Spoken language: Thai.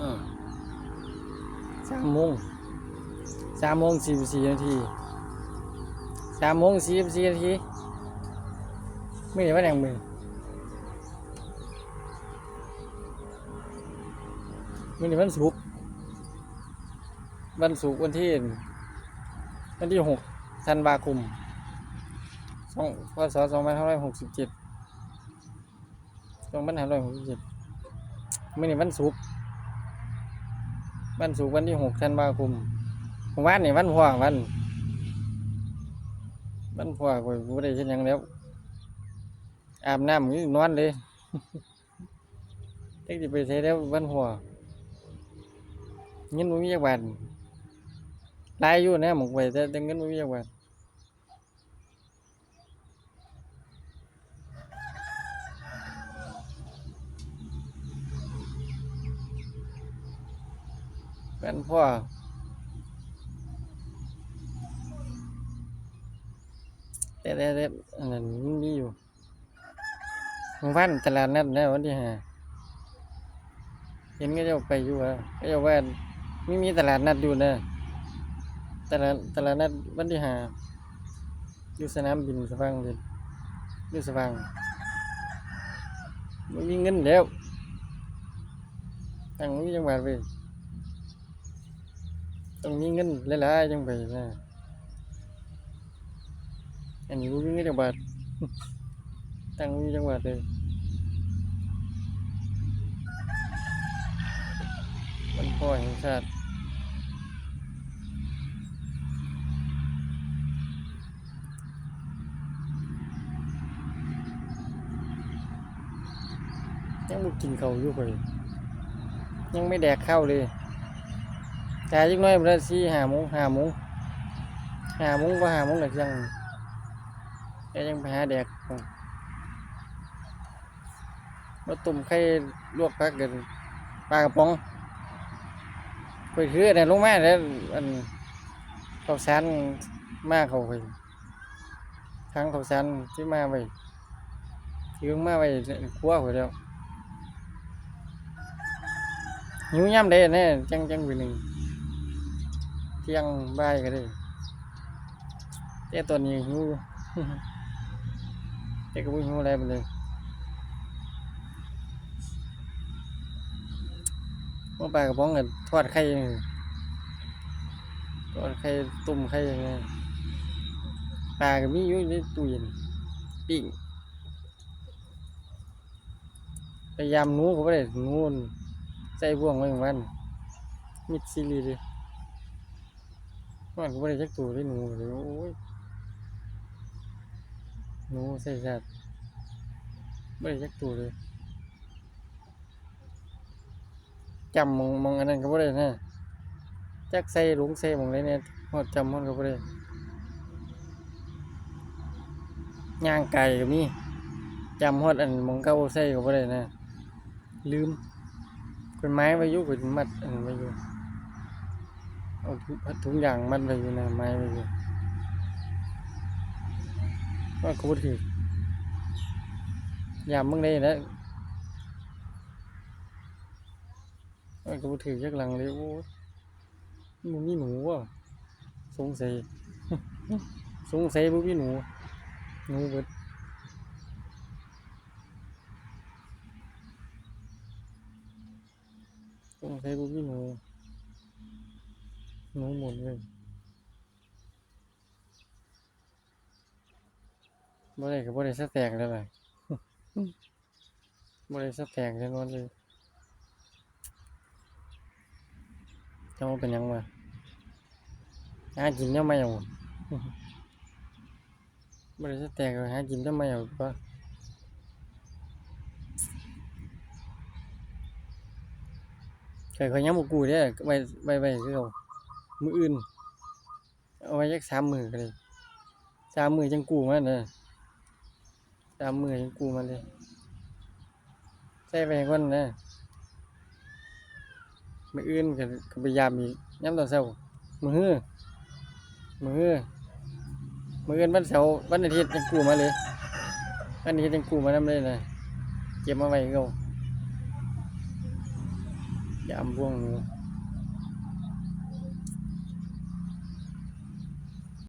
อืมสามโมงสามโมงสี่สิบสี่นาทีสามโมงสี่สิบสี่นาทีไม่ได้ว่าแดงมือไม่ได้วันศุกร์วันศุกร์วันที่วันที่หกธันวาคมสองพศสองพันห้าร้อยหกสิบเจ็ดสองพันห้าร้อยหกสิบเจ็ดไม่ได้วันศุกร์ วันศุกร์วันที่หกธันวาคมวันนี่วันพ่อวันวันพ่อก็บ่ได้เฮ็ดหยังแล้วอาบน้ำนี่นอนเลยเด็กจะไปใช้แล้ววันพ่อเงินบ่มีจักบาทหลายอยู่นะหมกไปแต่แต่เงินบ่มีจักบาท วันพ่อแต่แต่แต่อันนั้นมันมีอยู่หมู่บ้านตลาดนัดนะวันที่ห้าเห็นก็จะไปอยู่อะก็จะว่าไม่มีตลาดนัดอยู่นะตลาดตลาดนัดวันที่ห้าอยู่สนามบินสว่างเลยอยู่สว่างไม่มีเงินแล้วตั้งมีจังหวัดไป ต้องมีเงินหลายๆจังไปนะอันนี้บ่มีจังหวัดตั้งบ่มีจังหวัดเลยมันพ่อแห่งชาติยังบ่กินข้าวอยู่เลยยังไม่แดกข้าวเลย จ่ายจักหน้อยบ่ได้สี่ห้าโมงห้าโมงห้าโมงก็ห้าโมงก็ยังแกยังไปหาแดกมาตุ่มไข่ลวกพักเดินปลากระป๋องไปถือเนี่ยลงมาแล้วอันข้าวสารมาเขาไปทางข้าวสารที่มาไปถือมาไปครัวหัวเดียวหิวย่ำได้แน่จังจังไปหนึ่งเที่ยงบ่ายก็ได้แต่ตอนนี้หิวแต่ก็ไม่รู้อะไรไปเลยเมื่อไปกระป๋องกับทอดไข่ทอดไข่ต้มไข่ยังไงปลาก็มีอยู่ในตู้เย็นปิ้งพยายามนู้ก็ไม่ได้นู้นใส่บ่วงไว้เหมือนกันมิดซีรีเลย มันก็ไม่ได้จักตัวได้หนูเลยโอ้ยหนูใส่สัตว์ไม่ได้จักตัวเลยจำมองมองอันนั้นก็ไม่ได้นะจักใส่หลงใส่มองเลยเนี่ยหอดจำมันก็ไม่ได้ย่างไก่ก็มีจำหอดอันมองเก้าใส่ก็ไม่ได้นะลืมเป็นไม้ไว้อยุเป็นมัดอันไว้อยู่ เอาถุงถุงยางมัดไว้อยู่นะไม้ไว้อยู่ว่ากูถือยามมึงได้นะว่ากูถือยักหลังเลยโอ้มึงมีหนูว่ะสงสัยสงสัยมึงมีหนู หนูเบิดสงสัยมึงมีหนู หนูหมดเลยบ่ได้ก็บ่ได้สแต็กแล้วล่ะบ่ได้สแตกแน่นอนเลยจังว่าเป็นยังวะหากินยังไม่เอาบ่ได้สแต็กหากินยังไม่เอาปะเคยเขายังบ่กู้เด้อไว้ไว้ไว้คือเอา มืออื่น เอาไว้จักสามมือก็ได้สามมือจังกู้มาเด้อตามมือยังกูมาเลยใส่ไปก่อนนะมืออื่นก็ก็พยายามอีกย้ำตอนเช้ามือฮื้อมือมืออื่นวันเสาร์วันอาทิตย์ยังกูมาเลยวันอาทิตย์ยังกูมานำเลยนะเก็บมาไว้ก็ยามพวงหนู